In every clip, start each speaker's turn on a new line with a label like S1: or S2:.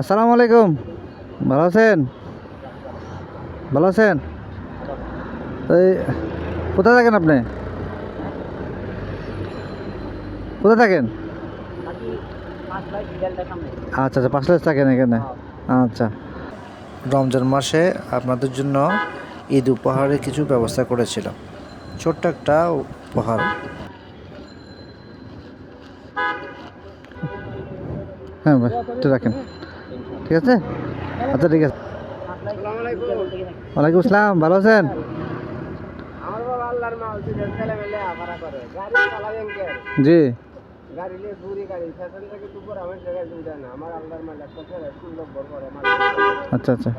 S1: আসসালামু আলাইকুম। ভালো আছেন? ভালো আছেন? এই কোথায় থাকেন আপনি? কোথায় থাকেন? আচ্ছা আচ্ছা পাঁচ পাঁচলাইশ থাকেন এখানে। আচ্ছা। রমজান মাসে আপনাদের জন্য ঈদ উপহারের কিছু ব্যবস্থা করেছিল ছোট্ট একটা উপহার। হ্যাঁ ভাই রাখেন। ঠিক আছে? আচ্ছা ঠিক আছে। ওয়ালাইকুম আসসালাম, ভালো আছেন? জি। আচ্ছা আচ্ছা।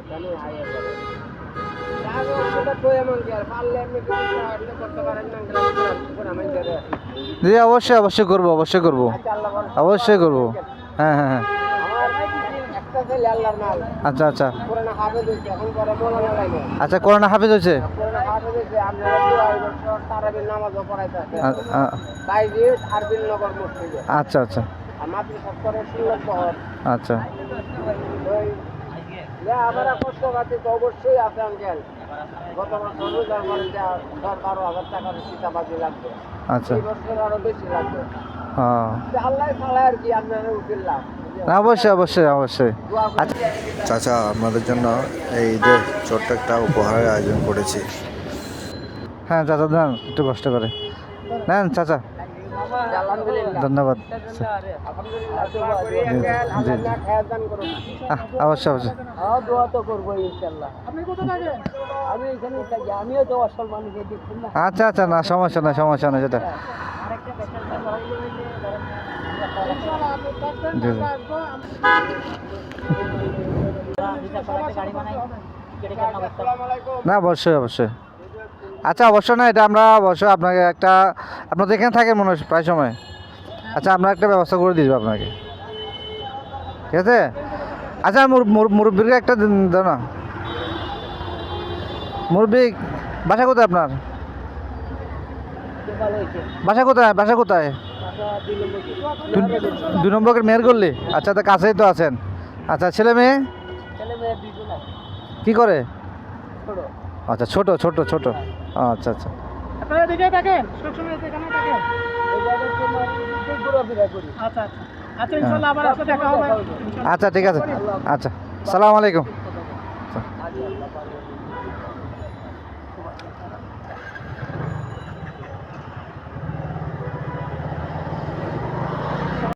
S1: জি, অবশ্যই অবশ্যই করব অবশ্যই করব। অবশ্যই করব। হ্যাঁ হ্যাঁ হ্যাঁ
S2: আমার একটা ছেলে আল্লাহর মাল
S1: আচ্ছা আচ্ছা। আচ্ছা করোনা হাফিজ হয়েছে? আচ্ছা আচ্ছা। আচ্ছা।
S2: যে আমরা কষ্ট পাচ্ছি তো অবশ্যই আছে আঙ্কেল। গত বছর রোজার পরে যা দশ বারো হাজার টাকার লাগবে।
S1: আচ্ছা।
S2: এই বছর আরও বেশি লাগবে।
S1: হ্যাঁ।
S2: আল্লাহ ছাড়া আর কি আপনারা উঠিলাম
S1: অবশ্যই অবশ্যই অবশ্যই। আচ্ছা। চাচা আপনাদের জন্য এই যে ছোট্ট একটা উপহারের আয়োজন করেছি। হ্যাঁ চাচা দেন একটু কষ্ট করে। নেন চাচা। ধন্যবাদ অবশ্যই অবশ্যই।
S2: হ্যাঁ
S1: আচ্ছা আচ্ছা না সমস্যা না সমস্যা না সেটা। না, অবশ্যই অবশ্যই। আচ্ছা অবশ্যই না, এটা আমরা অবশ্যই আপনাকে একটা, আপনার তো এখানে থাকেন মনে হয় প্রায় সময়। আচ্ছা আমরা একটা ব্যবস্থা করে দিয়ে আপনাকে। ঠিক আছে? আচ্ছা মুর- মুর- মুরব্বিকে একটা দাও না। মুরব্বি, বাসা কোথায় আপনার? বাসা কোথায় বাসা কোথায়? দু- দুই নম্বরের মেয়ের করলি? আচ্ছা তা কাছেই তো আছেন। আচ্ছা ছেলে মেয়ে? কি করে? আচ্ছা ছোট ছোট ছোট। আচ্ছা আচ্ছা।
S3: আচ্ছা আচ্ছা। আচ্ছা
S1: আচ্ছা ঠিক আছে। আচ্ছা সালাম আলাইকুম।